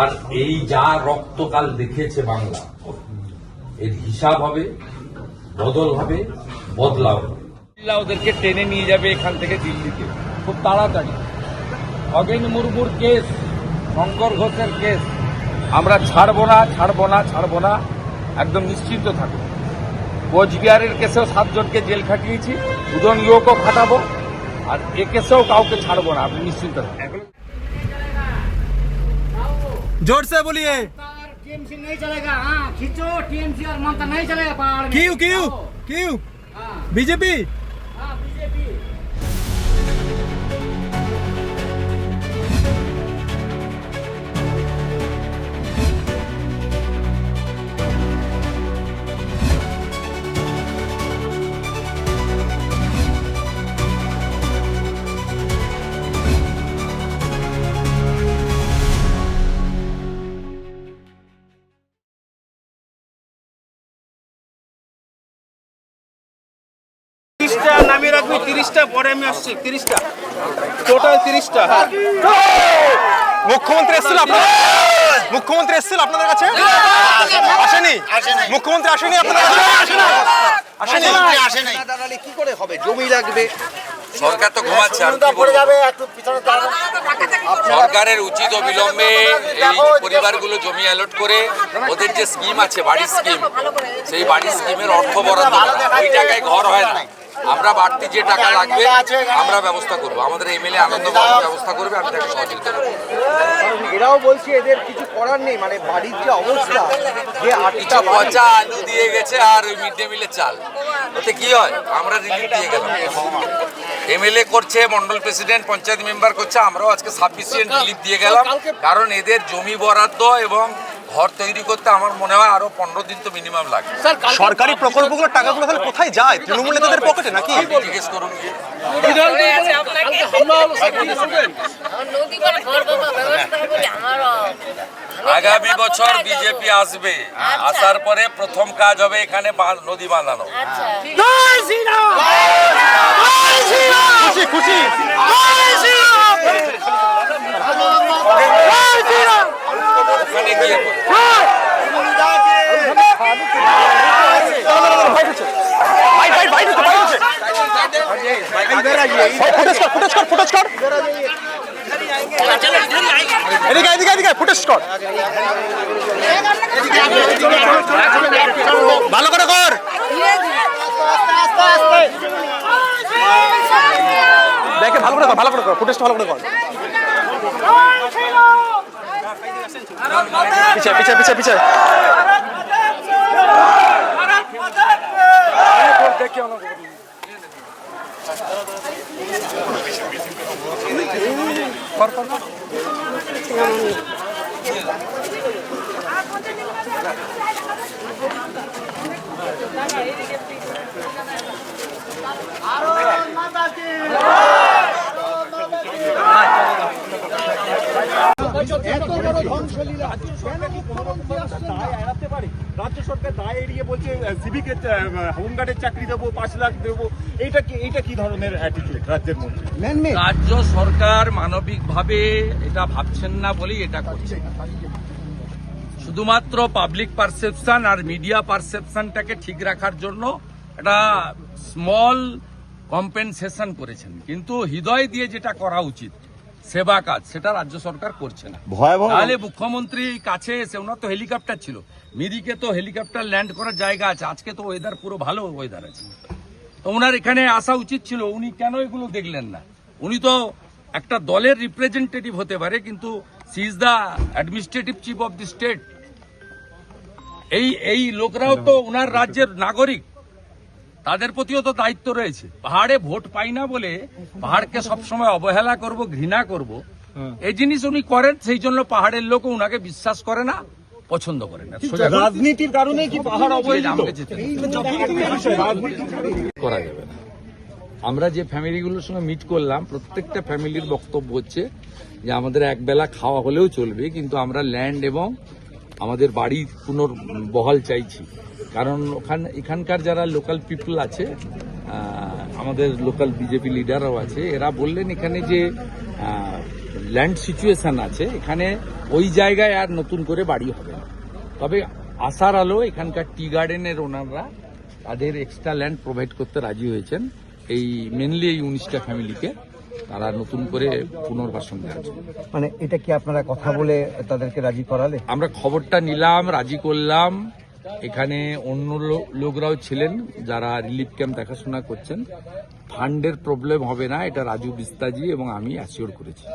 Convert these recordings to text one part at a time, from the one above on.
আর এই যা রক্তকাল দেখেছে বাংলা, এর হিসাব হবে, বদল হবে, বদলাও হবে। ওদেরকে টেনে নিয়ে যাবে এখান থেকে দিল্লিতে। খুব তাড়াতাড়ি। খগেন মুর্মুর কেস শঙ্কর ঘোষের কেস। আমরা ছাড়বো না ছাড়বো না ছাড়বো না, একদম নিশ্চিন্ত থাকব। কোচবিহারের কেসেও সাতজনকে জেল খাটিয়েছি, দুজন ইউকও খাটাবো, আর এ কেসেও কাউকে ছাড়বো না, আপনি নিশ্চিন্ত থাকুন। ज़ोर से बोलिए। टीएमसी नहीं चलेगा हाँ खींचो टीएमसी और ममता नहीं चलेगा पहाड़ क्यों क्यों? क्यों? हाँ। बीजेपी? রাখবি তিরিশটা পরে আমি আসছি তিরিশটা। টোটাল তিরিশটা হ্যাঁ। মুখ্যমন্ত্রী এসেছিল আপনার মুখ্যমন্ত্রী এসেছিল আপনাদের কাছে? আসেনি? মুখ্যমন্ত্রী আসেনি আপনাদের কাছে? আসেনি। দাঁড়ালে কি করে হবে? জমি লাগবে। সরকার তো ঘুমাচ্ছে আর কি বলব? সরকারের উচিত অবিলম্বে এই পরিবারগুলো জমি অ্যালট করে ওদের যে স্কিম আছে বাড়ির স্কিম সেই বাড়ির স্কিমের অর্থ বরাদ্দ ওই টাকায় ঘর হয় না। আমরা বাড়তি যে টাকা লাগবে আমরা ব্যবস্থা করব। আমাদের এমএলএ আনন্দ ব্যবস্থা করবে আমি তাকে সহযোগিতা এরাও বলছে এদের কিছু করার নেই মানে বাড়ির যে অবস্থা যে আটটা পচা আলু দিয়ে গেছে আর ওই মিড ডে মিলের চাল। ওতে কি হয়? আমরা রিলিফ দিয়ে গেলাম। এমএলএ করছে মন্ডল প্রেসিডেন্ট পঞ্চায়েত মেম্বার করছে আমরাও আজকে সাফিসিয়েন্ট রিলিফ দিয়ে গেলাম। কারণ এদের জমি বরাদ্দ এবং ঘর তৈরি করতে আমার মনে হয় আরও পনেরো দিন তো মিনিমাম লাগবে। সরকারি প্রকল্পগুলোর টাকাগুলো তাহলে কোথায় যায়? তৃণমূল নেতাদের পকেটে নাকি? জিজ্ঞেস করুন গিয়ে। নদী করে ঘর বাবা ব্যবস্থা করে আমারও। আগামী বছর বিজেপি আসবে। আসার পরে প্রথম কাজ হবে এখানে বাঁধ- নদী বাঁধানো আচ্ছা। খুশি খুশি। ওখানে গিয়ে এদিকে এদিকে এদিকে ফুটেজ কর ভালো করে কর দেখে ভালো করে কর ভালো করে কর। ফুটেজটা ভালো করে কর। পিছিয়ে পিছিয়ে পিছিয়ে পিছিয়ে রাজ্য সরকার দায় এড়িয়ে বলছে সিভিকের হোমগার্ডের চাকরি দেবো পাঁচ লাখ দেবো। এইটা কি এইটা কি ধরনের অ্যাটিটিউড রাজ্যের মধ্যে? রাজ্য সরকার মানবিকভাবে এটা ভাবছেন না বলেই এটা করছে। শুধুমাত্র পাবলিক পারসেপশন আর মিডিয়া পারসেপশনটাকে ঠিক রাখার জন্য একটা স্মল কম্পেনসেশন করেছেন। কিন্তু হৃদয় দিয়ে যেটা করা উচিত সেবা কাজ সেটা রাজ্য সরকার করছে না। তাহলে মুখ্যমন্ত্রী কাছে এসে ওনার তো হেলিকপ্টার ছিল। মিরিকে তো হেলিকপ্টার ল্যান্ড করার জায়গা আছে আজকে তো ওয়েদার পুরো ভালো ওয়েদার আছে। তো ওনার এখানে আসা উচিত ছিল উনি কেন এগুলো দেখলেন না? উনি তো একটা দলের রিপ্রেজেন্টেটিভ হতে পারে কিন্তু she is the administrative chief of the state এই এই লোকরাও তো ওনার রাজ্যের নাগরিক। তাদের প্রতিও তো দায়িত্ব রয়েছে। পাহাড়ে ভোট পাই না বলে পাহাড়কে সবসময় অবহেলা করব ঘৃণা করব। এই জিনিস উনি করেন সেই জন্য পাহাড়ের লোক ওনাকে বিশ্বাস করে না পছন্দ করে না। রাজনীতির কারণে কি পাহাড় অবহেলিত। করা যাবে না? আমরা যে ফ্যামিলিগুলোর সঙ্গে মিট করলাম প্রত্যেকটা ফ্যামিলির বক্তব্য হচ্ছে যে আমাদের একবেলা খাওয়া হলেও চলবে কিন্তু আমরা ল্যান্ড এবং আমাদের বাড়ি পুনর্বহাল চাইছি। কারণ ওখানে এখানকার যারা লোকাল পিপল আছে আমাদের লোকাল বিজেপি লিডাররাও আছে এরা বললেন এখানে যে ল্যান্ড সিচুয়েশন আছে এখানে ওই জায়গায় আর নতুন করে বাড়ি হবে না। তবে আসার আলো এখানকার টি গার্ডেনের ওনাররা তাদের এক্সট্রা ল্যান্ড প্রোভাইড করতে রাজি হয়েছেন। এই মেনলি এই উনিশটা ফ্যামিলিকে তারা নতুন করে পুনর্বাসন দেওয়ার মানে এটা কি আপনারা কথা বলে তাদেরকে রাজি করালে? আমরা খবরটা নিলাম রাজি করলাম। এখানে অন্য লোকরাও ছিলেন যারা রিলিফ ক্যাম্প দেখাশোনা করছেন। ফান্ডের প্রবলেম হবে না, এটা রাজু বিস্তাজি এবং আমি অ্যাসিওর করেছি।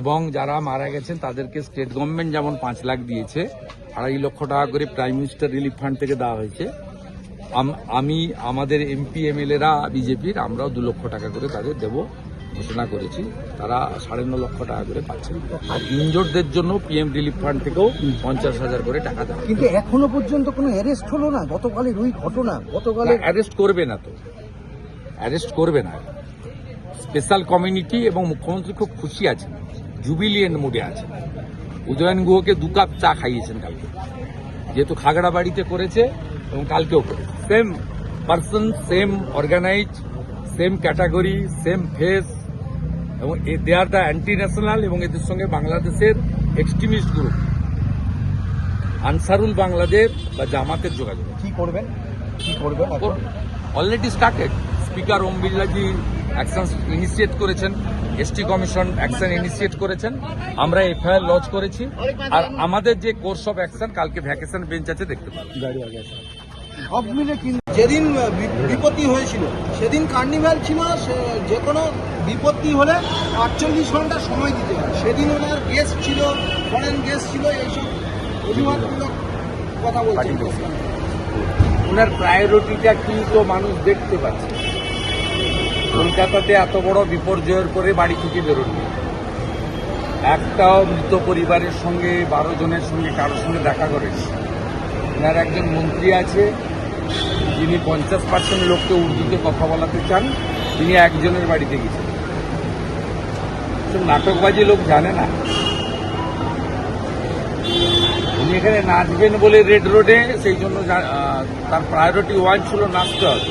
এবং যারা মারা গেছেন, তাদেরকে স্টেট গভর্নমেন্ট যেমন পাঁচ লাখ দিয়েছে, আড়াই লক্ষ টাকা করে প্রাইম মিনিস্টার রিলিফ ফান্ড থেকে দেওয়া হয়েছে। আমি আমাদের এমপি এমএলএরা বিজেপির আমরাও দু লক্ষ টাকা করে তাদের দেব। ঘোষণা করেছি তারা সাড়ে ন লক্ষ টাকা করে পাচ্ছেন। আর ইনজোরদের জন্য পিএম রিলিফ ফান্ড থেকেও পঞ্চাশ হাজার করে টাকা দেওয়া কিন্তু এখনও পর্যন্ত কোনো অ্যারেস্ট হলো না? গতকালের ওই ঘটনা গতকালের অ্যারেস্ট করবে না তো। অ্যারেস্ট করবে না। স্পেশাল কমিউনিটি এবং মুখ্যমন্ত্রী খুব খুশি আছেন জুবিলিয়েন্ট মুডে আছেন। উদয়ন গুহকে দু কাপ চা খাইয়েছেন কালকে। যেহেতু খাগড়া বাড়িতে করেছে এবং কালকেও করেছে। Same person same organise same category same face এবং they are the anti national এবং এদের সঙ্গে বাংলাদেশের এক্সট্রিমিস্ট গ্রুপ আনসারুল বাংলাদেশ বা জামাতের যোগাযোগ। কি করবেন? কি করবেন? Already started speaker Om Birla ji action initiate করেছেন। এসটি কমিশন অ্যাকশন ইনিশিয়েট করেছেন। আমরা এফআইআর লঞ্চ করেছি। আর আমাদের যে কোর্স অফ অ্যাকশন কালকে ভ্যাকেশন বেঞ্চ আছে দেখতে পাবেন। যেদিন বিপত্তি হয়েছিল, সেদিন কার্নিভ্যাল ছিল যে কোনো বিপত্তি হলে আটচল্লিশ ঘণ্টা সময় দিতে হয়। সেদিন ওনার গেস্ট ছিল ফরেন গেস্ট ছিল, এইসব অজুহাতমূলক কথা বলছেন ওনার প্রায়োরিটিটা কিন্তু মানুষ দেখতে পাচ্ছে? কলকাতাতে এত বড় বিপর্যয়ের পরে বাড়ি থেকে বেরোননি একটাও মৃত পরিবারের সঙ্গে, বারো জনের সঙ্গে, কারোর সঙ্গে দেখা করেনি। ওনার একজন মন্ত্রী আছে যিনি পঞ্চাশ পার্সেন্ট লোককে উর্দুতে কথা বলাতে চান, তিনি একজনের বাড়িতে গেছেন। নাটকবাজি লোক জানে না। উনি এখানে নাচবেন বলে রেড রোডে সেই জন্য তার প্রায়োরিটি ওয়ান ছিল নাচতে হবে।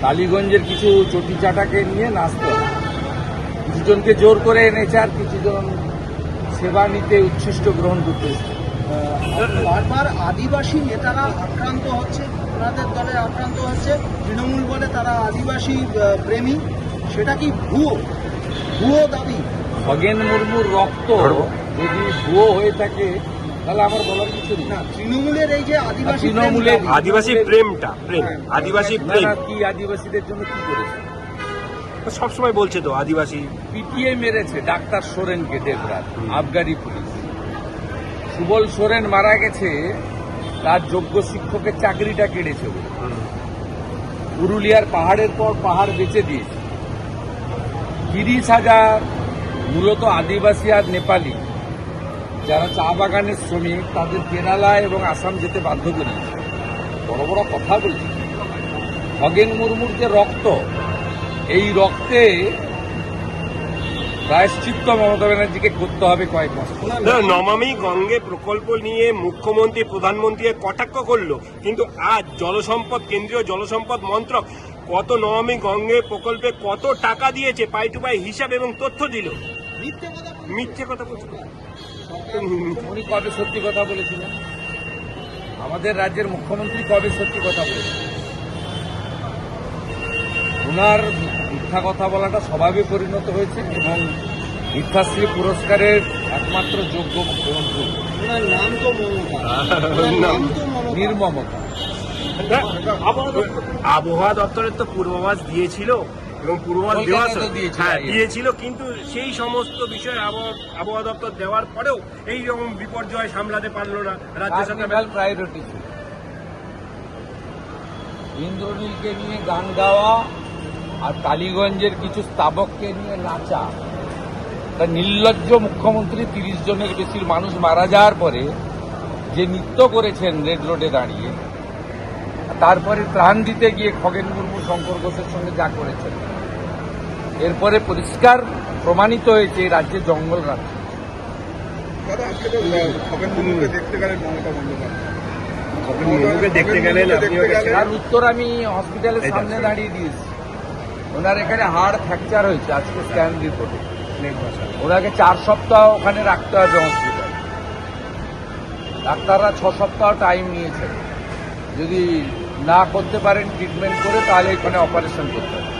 টালিগঞ্জের কিছু চটি চাটাকে নিয়ে নাচতে কিছুজনকে জোর করে এনেছে আর কিছুজন সেবা নিতে উচ্ছিষ্ট গ্রহণ করতে। বারবার আদিবাসী নেতারা আক্রান্ত হচ্ছে ওনাদের দলে আক্রান্ত হচ্ছে তৃণমূল বলে তারা আদিবাসী প্রেমী সেটা কি ভুয়ো? ভুয়ো দাবি? খগেন মুর্মুর রক্ত যদি ভুয়ো হয়ে থাকে তাহলে আমার বলার কিছু নেই। না তৃণমূলের এই যে আদিবাসী তৃণমূলের আদিবাসী প্রেমটা প্রেম আদিবাসী না, প্রেম। কি আদিবাসীদের জন্য কি করেছে সবসময় বলছে তো আদিবাসী। পিটিএ মেরেছে ডাক্তার সোরেনকে দেবরাত আবগারি পুলিশ। সুবল সোরেন মারা গেছে, তার যোগ্য শিক্ষকের চাকরিটা কেড়েছে। পুরুলিয়ার পাহাড়ের পর পাহাড় বেঁচে দিয়েছে। তিরিশ হাজার মূলত আদিবাসী আর নেপালি। যারা চা বাগানের শ্রমিক, তাদের কেরালা এবং আসাম যেতে বাধ্য করিয়েছে বড় বড় কথা বলছি। খগেন মুর্মুর যে রক্ত, এই রক্তে প্রায়শ্চিত্ত মমতা ব্যানার্জিকে করতে হবে কয়েক মাস। নমামি গঙ্গে প্রকল্প নিয়ে মুখ্যমন্ত্রী প্রধানমন্ত্রী কটাক্ষ করল কিন্তু আজ জলসম্পদ কেন্দ্রীয় জলসম্পদ মন্ত্রক কত নমামি গঙ্গে প্রকল্পে কত টাকা দিয়েছে পাই টু পাই হিসাব এবং তথ্য দিল? মিথ্যে কথা বলছে। উনি কবে সত্যি কথা বলেছিলেন আমাদের রাজ্যের মুখ্যমন্ত্রী কবে সত্যি কথা বলেছেন ওনার মিথ্যা কথা বলাটা স্বভাবে পরিণত হয়েছে এবং মিথ্যাশ্রী পুরস্কারের একমাত্র যোগ্য নাম তো নির্মমতা। আবহাওয়া দপ্তরের তো পূর্বাভাস দিয়েছিল এবং পূর্বাভাস দেওয়া দিয়েছিল হ্যাঁ দিয়েছিল কিন্তু সেই সমস্ত বিষয় আবহাওয়া আবহাওয়া দপ্তর দেওয়ার পরেও এই রকম বিপর্যয় সামলাতে পারল না রাজ্য সরকার। প্রায়োরিটি ছিল। ইন্দ্রনীলকে নিয়ে গান গাওয়া আর টালিগঞ্জের কিছু স্থাবককে নিয়ে নাচা। তা নির্লজ্জ মুখ্যমন্ত্রী তিরিশ জনের বেশি মানুষ মারা যাওয়ার পরে যে নৃত্য করেছেন রেড রোডে দাঁড়িয়ে তারপরে ত্রাণ দিতে গিয়ে খগেন মুর্মু শঙ্কর ঘোষের সঙ্গে যা করেছেন এরপরে পরিষ্কার প্রমাণিত হয়েছে এই রাজ্যে জঙ্গল রাজ্য। তার উত্তর আমি হসপিটালের সামনে দাঁড়িয়ে দিয়েছি। ওনার এখানে হাড় ফ্র্যাকচার হয়েছে, আজকে স্ক্যান রিপোর্টে ওনাকে চার সপ্তাহ ওখানে রাখতে হবে হসপিটাল ডাক্তাররা ছ সপ্তাহ টাইম নিয়েছেন। যদি না করতে পারেন ট্রিটমেন্ট করে, তাহলে এখানে অপারেশন করতে হবে।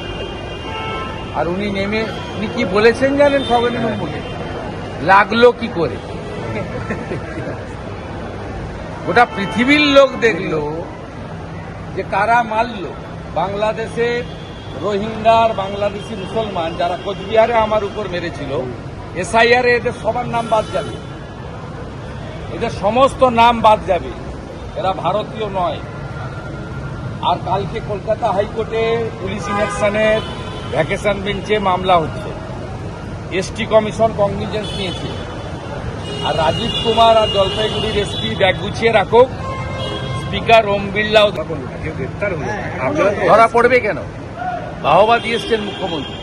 আর উনি নেমে, উনি কি বলেছেন জানেন খগেন মুখে লাগল কি করে? গোটা পৃথিবীর লোক দেখল যে কারা মারলো? বাংলাদেশের রোহিঙ্গার বাংলাদেশি মুসলমান যারা কোচবিহারে আমার উপর মেরেছিল, এসআইআর এদের সবার নাম বাদ যাবে। এদের সমস্ত নাম বাদ যাবে। এরা ভারতীয় নয়। আর কালকে কলকাতা হাইকোর্টে পুলিশ ইলেকশনের ভ্যাকেশন বেঞ্চে মামলা হচ্ছে। এসটি কমিশন কংগ্রিজেন্স নিয়েছে। আর রাজীব কুমার আর জলপাইগুড়ির এসপি ব্যাগ গুছিয়ে রাখুক। স্পিকার ওম বিড়লাও ধরা পড়বে কেন? বাহবা দিয়েছেন মুখ্যমন্ত্রী।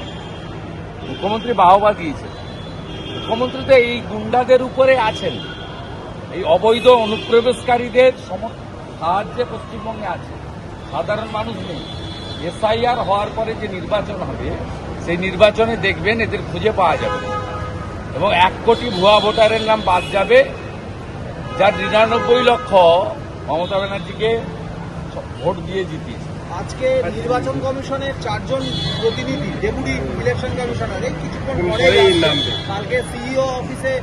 মুখ্যমন্ত্রী বাহবা দিয়েছেন। মুখ্যমন্ত্রী তো এই গুন্ডাদের উপরে আছেন। এই অবৈধ অনুপ্রবেশকারীদের সাহায্যে পশ্চিমবঙ্গে আছে সাধারণ মানুষ নেই। এসআইআর হওয়ার পরে যে নির্বাচন হবে, সেই নির্বাচনে দেখবেন এদের খুঁজে পাওয়া যাবে এবং এক কোটি ভুয়া ভোটারের নাম বাদ যাবে, যার নিরানব্বই লক্ষ মমতা ব্যানার্জিকে ভোট দিয়ে জিতিয়েছে আজকে নির্বাচন কমিশনের চারজন প্রতিনিধি ডেপুটি ইলেকশন কমিশনার এই কিছুক্ষণ পরে কালকে সিইও অফিসে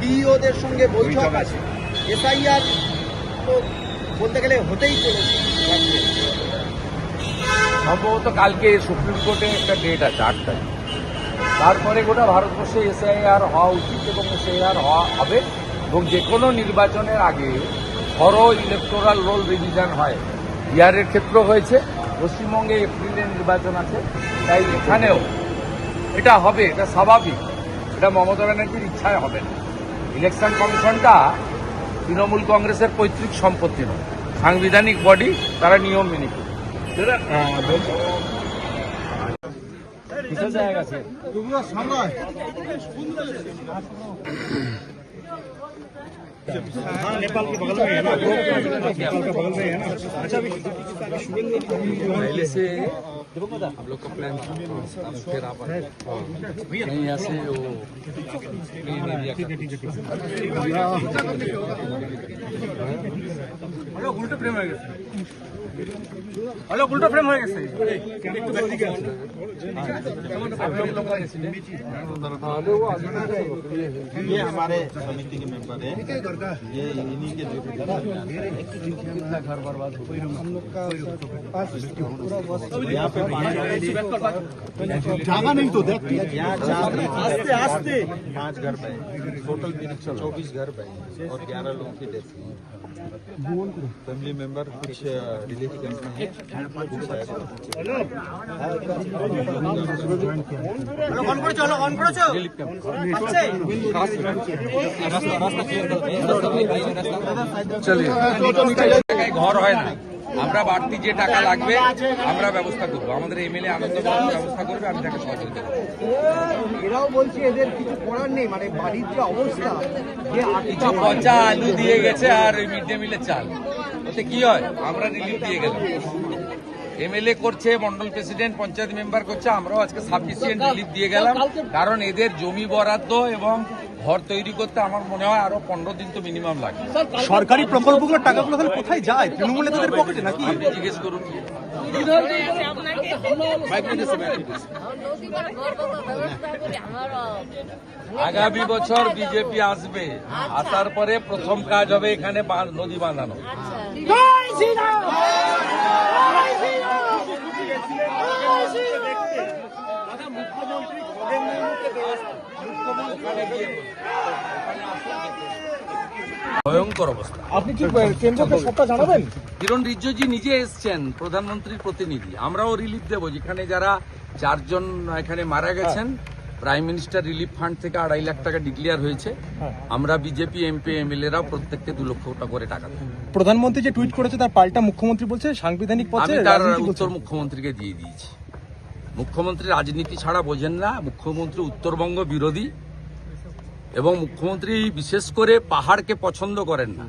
ডিইওদের সঙ্গে বৈঠক আছে। এসআইআর তো বলতে গেলে হতেই চলেছে। সম্ভবত কালকে সুপ্রিম কোর্টে একটা ডেট আছে আট তারিখ। তারপরে গোটা ভারতবর্ষে এসআইআর হওয়া উচিত এবং এসআইআর হওয়া হবে। এবং যে কোনো নির্বাচনের আগে বড় ইলেকটোরাল রোল রিভিশন হয়। বিহারের ক্ষেত্র হয়েছে পশ্চিমবঙ্গে এপ্রিলে নির্বাচন আছে তাই এখানেও এটা হবে এটা স্বাভাবিক এটা মমতা ব্যানার্জির ইচ্ছায় হবে না। ইলেকশন কমিশনটা তৃণমূল কংগ্রেসের পৈতৃক সম্পত্তি নয় সাংবিধানিক বডি তারা নিয়ম মেনে চলবে पहले से हम लोग का प्लान था अब फिर आप नहीं यहाँ से वो प्लेन एरिया का হ্যালো উল্টো ফ্রেম হয়ে গেছে ये हमारे समिति के मेंबर है ये इन्हीं के कितना घर बर्बाद हो गया। हम लोग का तो तो यहाँ पे जागा नहीं तो देख यहाँ आस्ते आस्ते पाँच घर पे टोटल चौबीस घर पे और ग्यारह लोगों की डेथ हुई फैमिली मेंबर कुछ रिलीफ कैंप में है। चलो रास्ता रास्ता ঘর হয় না। আমরা বাড়তি যে টাকা লাগবে আমরা ব্যবস্থা করব। আমাদের এমএলএ আনন্দ ব্যবস্থা করবে আমি তাকে সহযোগিতা করব। এরাও বলছে এদের কিছু করার নেই মানে বাড়ির যে অবস্থা কিছু পচা আলু দিয়ে গেছে আর ওই মিড ডে মিলের চাল। ওতে কি হয়? আমরা রিলিফ দিয়ে গেলাম। এমএলএ করছে মন্ডল প্রেসিডেন্ট পঞ্চায়েত মেম্বার করছে আমরাও আজকে সাফিসিয়েন্ট রিলিফ দিয়ে গেলাম। কারণ এদের জমি বরাদ্দ এবং ঘর তৈরি করতে আমার মনে হয় আরও পনেরো দিন তো মিনিমাম লাগে। সরকারি প্রকল্পগুলোর টাকাগুলো তাহলে কোথায় যায়? তৃণমূল নেতাদের পকেটে নাকি? জিজ্ঞেস করুন। আগামী বছর বিজেপি আসবে। আসার পরে প্রথম কাজ হবে এখানে বাঁধ- নদী বাঁধানো। ভয়ঙ্কর অবস্থা। আপনি কি কেন্দ্রকে সবটা জানাবেন? কিরণ রিজ্জুজি নিজে এসছেন প্রধানমন্ত্রীর প্রতিনিধি। আমরাও রিলিফ দেব। যেখানে যারা চারজন এখানে মারা গেছেন প্রাইম মিনিস্টার রিলিফ ফান্ড থেকে আড়াই লাখ টাকা ডিক্লেয়ার হয়েছে। আমরা বিজেপি এমপি এমএলএরা প্রত্যেককে দু লক্ষ টাকা করে টাকা দেবো। প্রধানমন্ত্রী যে টুইট করেছে তার পাল্টা মুখ্যমন্ত্রী বলছে সাংবিধানিক পথে তার উত্তর মুখ্যমন্ত্রীকে দিয়ে দিয়েছি। মুখ্যমন্ত্রী রাজনীতি ছাড়া বোঝেন না মুখ্যমন্ত্রী উত্তরবঙ্গ বিরোধী এবং মুখ্যমন্ত্রী বিশেষ করে পাহাড়কে পছন্দ করেন না।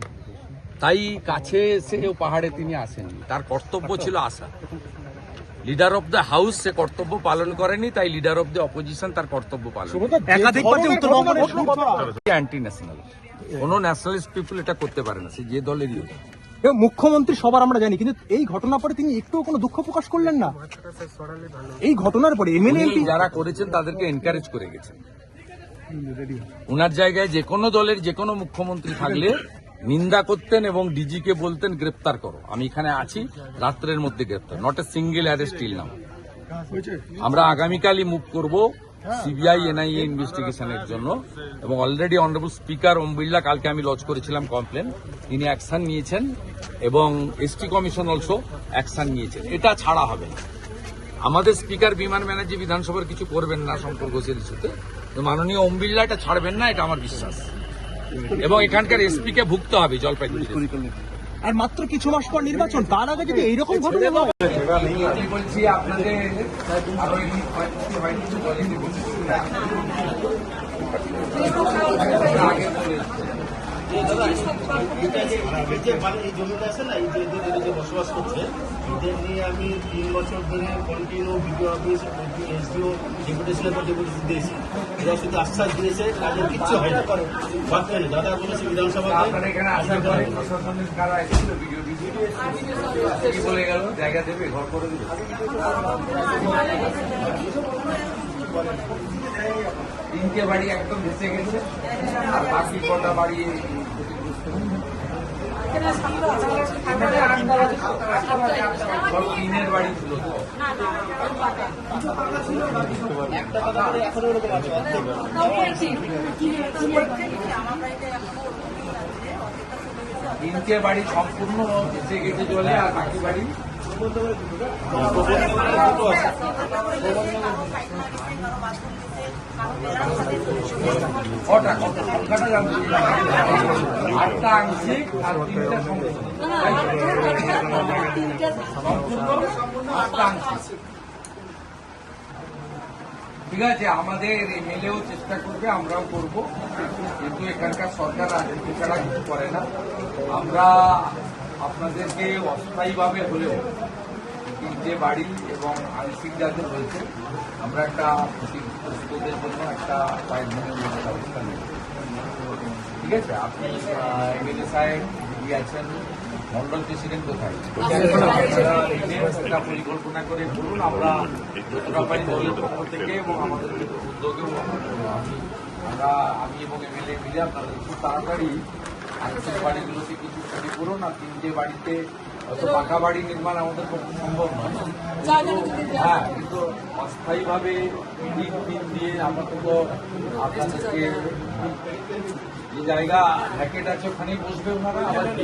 তাই কাছে এসে পাহাড়ে তিনি আসেননি। তার কর্তব্য ছিল আসা লিডার অফ দ্য হাউস সে কর্তব্য পালন করেনি তাই লিডার অফ দ্য অপোজিশন তার কর্তব্য পালন অ্যান্টি ন্যাশনাল কোনো ন্যাশনালিস্ট পিপুল এটা করতে পারে না সে যে দলেরই হোক। মুখ্যমন্ত্রী সবার আমরা জানি কিন্তু এই ঘটনার পরে তিনি একটুও কোনো দুঃখ প্রকাশ করলেন না। এই ঘটনার পরে এমএলএ উনি যারা করেছেন তাদেরকে এনকারেজ করে গেছেন। উনার জায়গায় যে কোনো দলের যে কোনো মুখ্যমন্ত্রী থাকলে নিন্দা করতেন এবং ডিজিকে বলতেন গ্রেপ্তার করো। আমি এখানে আছি রাত্রের মধ্যে গ্রেপ্তার not a single arrest till now আমরা আগামীকালই মুভ করব। সিবিআই এনআইএ ইনভেস্টিগেশনের জন্য। এবং already honourable speaker Om Birla কালকে আমি লজ করেছিলাম কমপ্লেন তিনি অ্যাকশন নিয়েছেন এবং এসটি কমিশন অলসো অ্যাকশন নিয়েছেন। এটা ছাড়া হবে না। আমাদের স্পিকার বিমান ব্যানার্জি বিধানসভার কিছু করবেন না ঘোষের ইস্যুতে। মাননীয় ওম বিড়লা এটা ছাড়বেন না এটা আমার বিশ্বাস। এবং এখানকার এসপিকে ভুগতে হবে জলপাইগুড়ি আর মাত্র কিছু মাস পর নির্বাচন তার আগে যদি এইরকম ঘটনা হয় বলছি আপনাদের আরও এই জমিটা আছে না এই যে এদের এদের যে বসবাস করছে এদের নিয়ে আমি তিন বছর ধরে কন্টিনিউ বিডিও অফিস এসডিও ডেপুটেশনের পর ডেপুটেশন দিয়েছি। এরা শুধু আশ্বাস দিয়েছে কাজের কিচ্ছু হয় না ভাবতে নেই দাদা বলেছে ভিডিও বলে গেল? জায়গা দেবে ঘর করে দেবে? তিনটে বাড়ি একদম ভেসে গেছে আর বাকি কটা বাড়ি সব টিনের বাড়ি ছিল তো তিনটে বাড়ি সম্পূর্ণ ভেসে গেছে জলে আর বাকি বাড়ি ঠিক আছে, আমাদের এমএলএও চেষ্টা করবে, আমরাও করব। কিন্তু এখানকার সরকার রাজনীতি ছাড়া কিছু করে না। আমরা আপনাদেরকে অস্থায়ীভাবে হলেও তিনটে বাড়ি এবং আংশিক যাদের হয়েছে আমরা একটা ক্ষতিগ্রস্তদের জন্য একটা কয়েক দিনের মধ্যে ব্যবস্থা নেব ঠিক আছে? আপনি এমএলএ সাহেব দিদি আছেন মন্ডল প্রেসিডেন্ট কোথায়? একটা পরিকল্পনা করে বলুন আমরা যতটা পারি দলের পক্ষ থেকে এবং আমাদের উদ্যোগেও আমি আমরা আমি এবং এমএলএ মিলে আপনাদের খুব তাড়াতাড়ি আংশিক বাড়িগুলোকে কিছু ক্ষতি করুন। আর তিনটে বাড়িতে হয়তো পাকা বাড়ি নির্মাণ আমাদের পক্ষে সম্ভব নয় হ্যাঁ কিন্তু অস্থায়ীভাবে ইট টিন দিয়ে আপাতত আপনাদেরকে যে জায়গা প্যাকেট আছে ওখানেই বসবে ওনারা আবার কি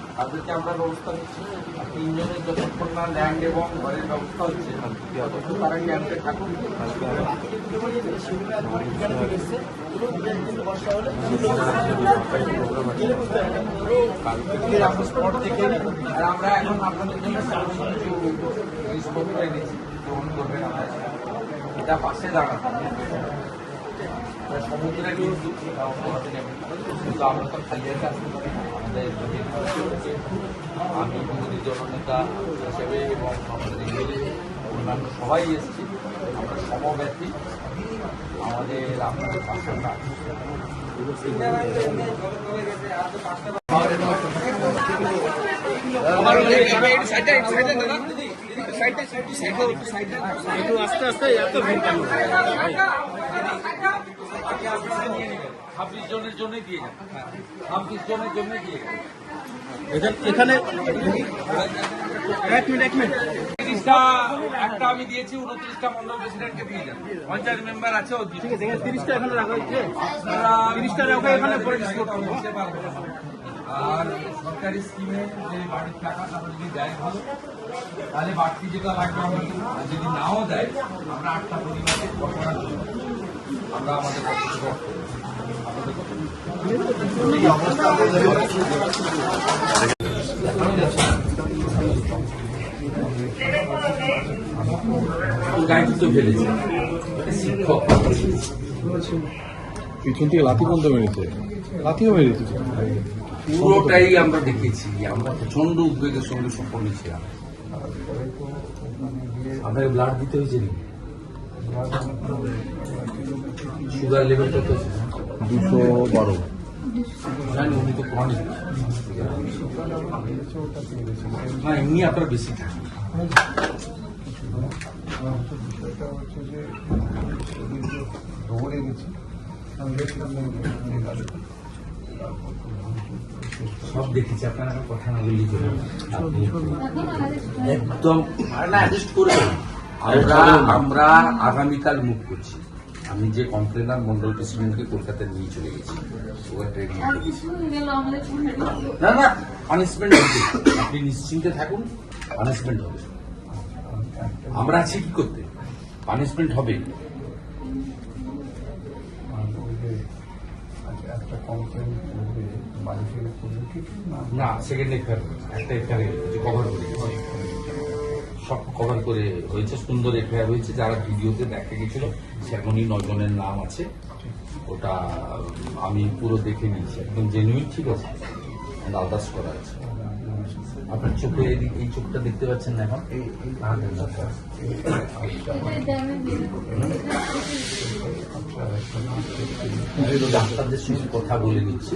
তাদেরকে আমরা ব্যবস্থা নিচ্ছি। তিনজনের যতক্ষণ না ল্যান্ড এবং ঘরের ব্যবস্থা হচ্ছে, ততক্ষণ তারা ক্যাম্পে থাকুন স্পট থেকে আর আমরা এখন আপনাদের জন্য কিছু জিনিসপত্র এনেছি, গ্রহণ করবেন আমরা। এটা পাশে দাঁড়ানো। সমুদ্রে আমরা তো খালি আসতে আমি মোদী জননেতা হিসেবে এবং আমাদের এমএলএ অন্যান্য সবাই এসেছি আমরা সমব্যথী আমাদের আপনাদের পাশে আমরা আছি। ছাব্বিশ জনের জন্য দিয়ে যাবেন ছাব্বিশ জনের জন্য দিয়ে যাবেন এখানে এক মিনিট এক মিনিট। তিরিশটা একটা আমি দিয়েছি উনত্রিশটা মন্ডল প্রেসিডেন্টকে দিয়ে যান। পঞ্চায়েত মেম্বার আছে ও তিরিশটা এখানে রাখা হয়েছে। তিরিশটা রাখা এখানে পরে দিতে পারবেন আর সরকারি স্কিমে যে বাড়ির টাকা তারা যদি দেয় ভালো তাহলে বাড়তি যেটা লাগবে আমরা যদি নাও দেয় আমরা আটটা পরিবারকে বসানোর জন্য আমরা আমাদের ফেলেছে শিক্ষক পিছন থেকে লাথি বন্ধ মেরেছে লাথিও মেরেছে পুরোটাই আমরা দেখেছি। আমরা প্রচণ্ড উদ্বেগের সঙ্গে সফল ছিলাম। আপনাকে ব্লাড দিতে হয়েছে নাকি? সুগার লেভেল কত? দুশো বারো। জানি উনি তো ক্রনিক না এমনি আপনার বেশি থাকে সব দেখেছি আপনার এখন কথা না চলে একদম না অ্যাডজাস্ট করে আমরা আমরা আগামীকাল মুখ করছি আমি যে কমপ্লেনার মন্ডল প্রেসিডেন্টকে কলকাতায় নিয়ে চলে গেছি না না পানিশমেন্ট হবে। আপনি নিশ্চিন্তে থাকুন পানিশমেন্ট হবে। আমরা আছি কি করতে? পানিশমেন্ট হবে। না সেকেন্ড এফআইআর একটা এফআইআর কভার করে। সব কভার করে হয়েছে সুন্দর এফআইআর হয়েছে যারা ভিডিওতে দেখা গেছিল সেমনই নজনের নাম আছে। ওটা আমি পুরো দেখে নিয়েছি একদম জেনুইন ঠিক আছে? আদার্স করা আছে। আপনার চোখে এদিকে এই চোখটা দেখতে পাচ্ছেন না এখন? ডাক্তারদের সঙ্গে কথা বলে নিচ্ছি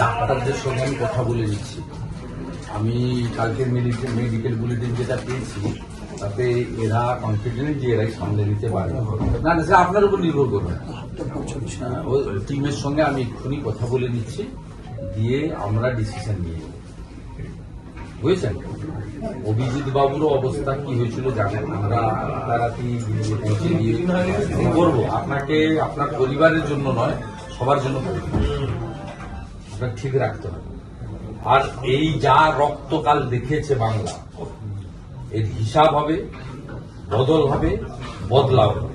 ডাক্তারদের সঙ্গে আমি কথা বলে নিচ্ছি আমি কালকের মেডিকেল মেডিকেল বুলেটিন যেটা পেয়েছি তাতে এরা কনফিডেন্ট যে এরাই সামলে নিতে পারে না না আপনার উপর নির্ভর করবে। হ্যাঁ, টিমের সঙ্গে আমি এক্ষুনি কথা বলে নিচ্ছি দিয়ে আমরা ডিসিশন নিয়ে বুঝেছেন? অভিজিৎ বাবুরও অবস্থা কি হয়েছিল জানেন? আমরা করব? আপনাকে আপনার পরিবারের জন্য নয় সবার জন্য ঠিক রাখতে হবে। আর এই যা রক্তকাল দেখেছে বাংলা এর হিসাব হবে বদল হবে বদলাও হবে।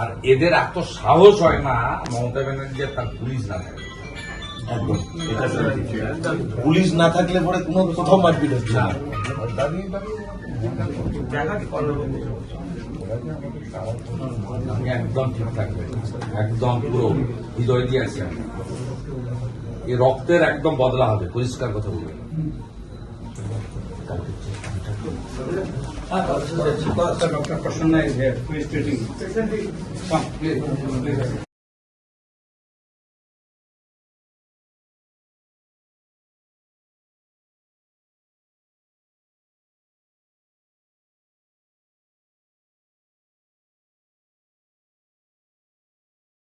আর এদের এত সাহস হয় না মমতা ব্যানার্জি আর তার পুলিশ না থাকে। পুলিশ না থাকলে পরে কোনো কোথাও মারপিট হচ্ছে না। আপনি একদম ঠিক থাকবে একদম পুরো হৃদয় দিয়ে আছি আমি এই রক্তের একদম বদলা হবে পরিষ্কার কথা বলবে ডক্টর প্রসন্ন ইজ